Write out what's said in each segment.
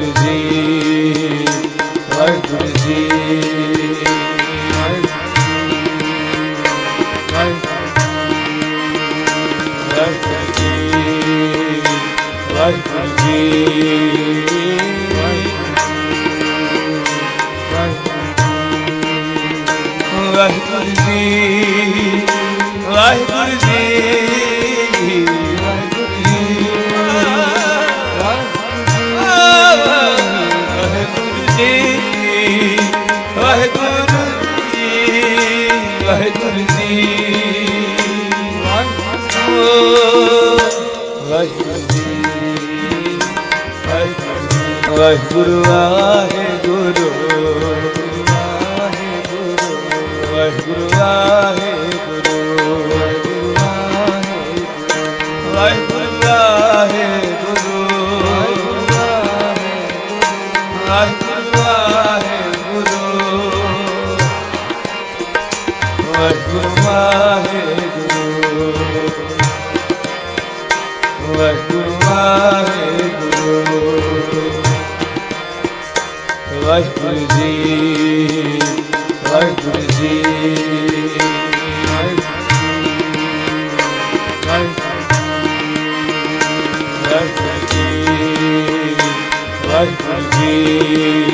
Ji Waheguru Waheguru. Thank you.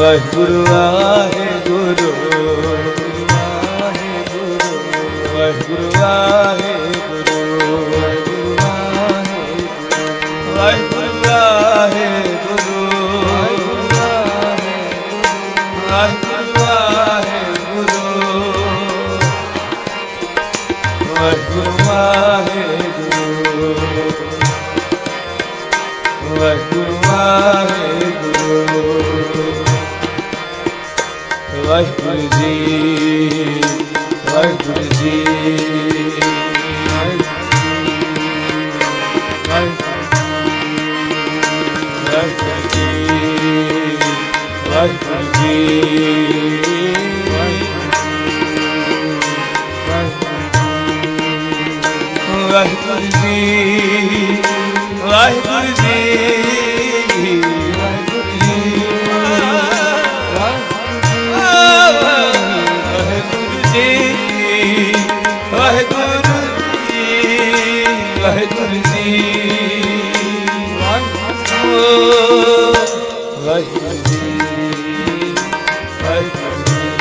Waheguru Waheguru.